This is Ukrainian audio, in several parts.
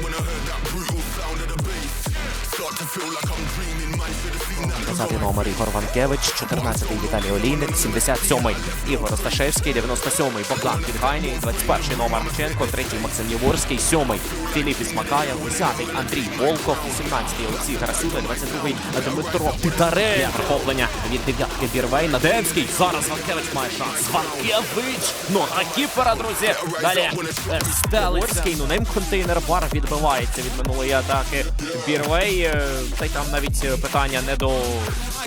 when I heard that brutal sound of the bass. Start to feel like I'm dreaming, man. Should have seen that. 20 номер Ігор Ванкевич, 14-й Віталій Олійник, 77-й Ігор Осташевський, 97-й Богдан Підгайний, 21-й номер Марченко, 3-й Максим Єворський, 7-й Філіп Ісмакаєв, 10-й Андрій Волков, 17-й Олексій Гарасюта, 22-й Дмитро Титаре. Захоплення від дев'ятки Бірвей. Надемський. Зараз Ванкевич має шанс. Ванкевич. Нога кіпера, друзі. Далі е, Стелицький. Ну ним контейнер бар відбивається від минулої атаки. Бірвей. Е, Та й там навіть е, питання не до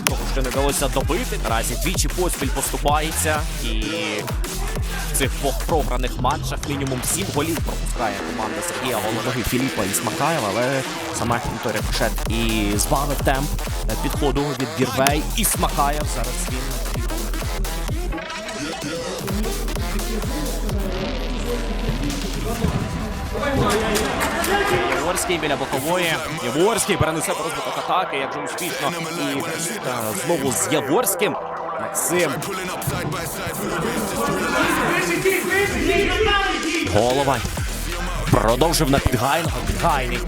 того, що не вдалося добити. Наразі двічі поспіль поступається і в цих двох програних матчах мінімум сім голів пропускає команда Сергія Володоги Філіпа і Смакаєва, але саме Вікторія Кошет і збавив темп підходу від Бірвей і Смакаєв. Зараз він Єворський біля бокової. Єворський перенесе по розвиток атаки, як же успішно. І е, знову з Єворським. Максим. Голова. Продовжив на підгайного. Підгайний.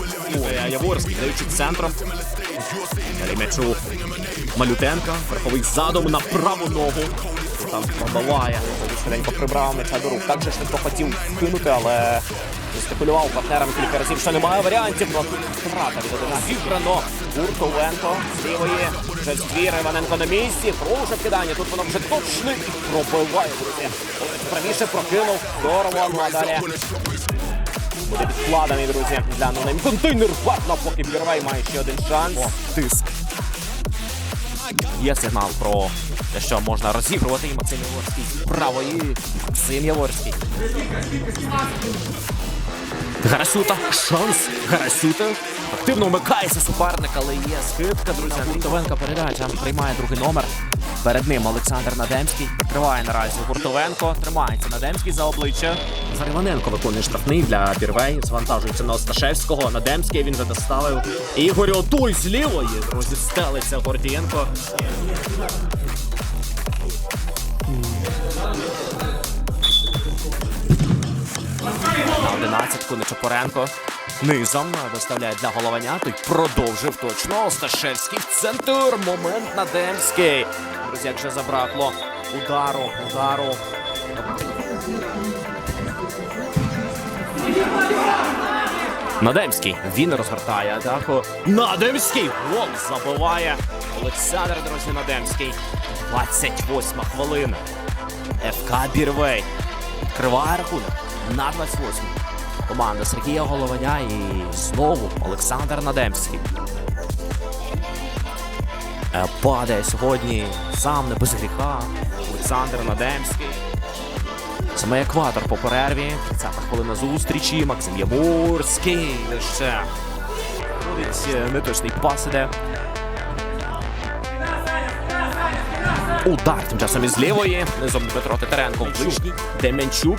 Яворський даючи центром. М'ячу Малютенка. Верховий задом на праву ногу. Там пробиває. Швиденько прибрав м'яча до рук. Так же швидко хотів кинути, але спекулював партнерами кілька разів, що немає варіантів. Ну, втрата від одина зібрано. Гуртовенко з лівої. Вже двір Іваненко на місці. Продовжує кидання. Тут воно вже точно пробиває, друзі. Правіше прокинув. Здорово. Ну а далі буде підкладений, друзі, для нонейм. Контейнер варно, поки Бірвей має ще один шанс. Тиск. Є сигнал про те, що можна розігрувати і Максим Яворський правої. Максим Яворський. Гарасюта. Шанс. Гарасюта. Активно вмикається суперник, але є скидка, друзі. Гуртовенка передача приймає другий номер. Перед ним Олександр Надемський. Прикриває наразі Гуртовенко. Тримається Надемський за обличчя. Зариваненко виконує штрафний для Бірвей. Звантажується на Осташевського. Надемський він вже доставив. Ігор Отуй з лівої. Друзі, стелиться Гордієнко. На одинадцятку Нечапоренко. Низом доставляє для головання. Той продовжив точно. Осташевський в центр. Момент Надемський. Друзі, як же забракло удару, удару. Надемський. Він розгортає атаку. Надемський. Гол забиває. Олександр, друзі, Надемський. 28 хвилина. ФК Бірвей. Відкриває рахунок на 28. Команда Сергія Голованя і знову Олександр Надемський. Е, Падає сьогодні сам не без гріха. Олександр Надемський. Саме екватор по перерві. 30 хвилина зустрічі. Максим Ямурський. Ще ходить е, неточний пас іде. Удар тим часом із лівої. Низом Дмитро Титаренко в. Дем'янчук.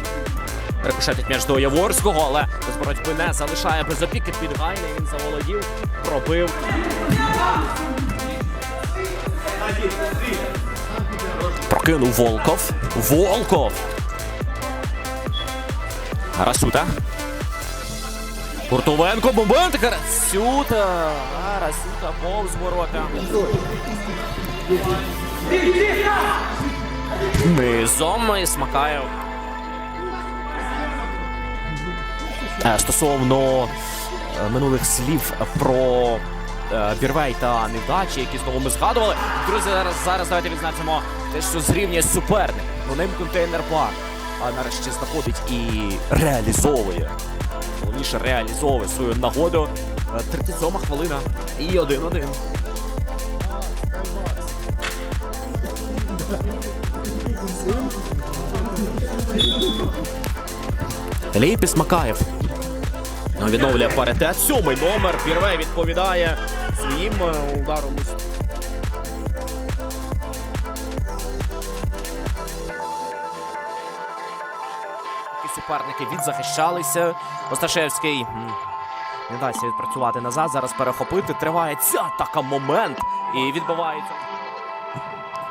Рикошетить м'яч до Яворського, але без боротьби не залишає без опіки підгайний. Він заволодів, пробив. Прокинув Волков. Волков. Гарасюта. Куртовенко, момент Гарасюта. Гарасюта повз ворота. Низом Ісмакаєв. Е, Стосовно е, минулих слів про е, Бірвей та невдачі, які знову ми згадували. Друзі, зараз, зараз давайте відзначимо те, що зрівнює суперник. Ну ним контейнер бар. А нарешті знаходить і реалізовує. Головніше реалізовує свою нагоду. Е, 37 хвилина і 1-1. Лейпіс Макаєв. Відновлює паритет. Сьомий номер. Бірвей відповідає своїм е, ударом. Суперники відзахищалися. Осташевський не вдасться відпрацювати назад. Зараз перехопити. Триває ця атака момент. І відбувається.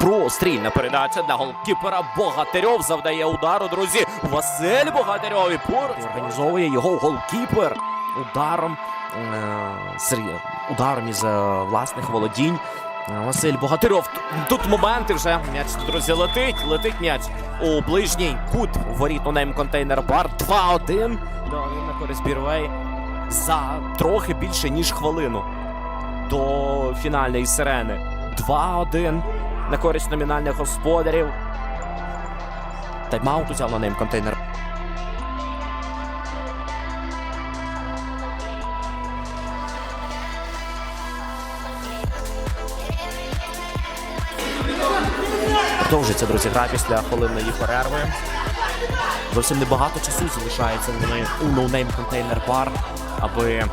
Прострільна передача для голкіпера Богатирьов завдає удару, друзі. Василь Богатирьов і поруч організовує його голкіпер ударом. е, ударом із е, власних володінь. Е, Василь Богатирьов. Тут моменти вже. М'яч, друзі, летить. Летить м'яч у ближній кут воріт у нейм контейнер бар. 2-1. Да, на користь Бірвей за трохи більше, ніж хвилину до фінальної сирени. 2-1 на користь номінальних господарів. Тайм-аут узяв на ним контейнер. Продовжується, друзі, гра після хвилинної перерви. Зовсім небагато часу залишається у ноунейм контейнер бар, аби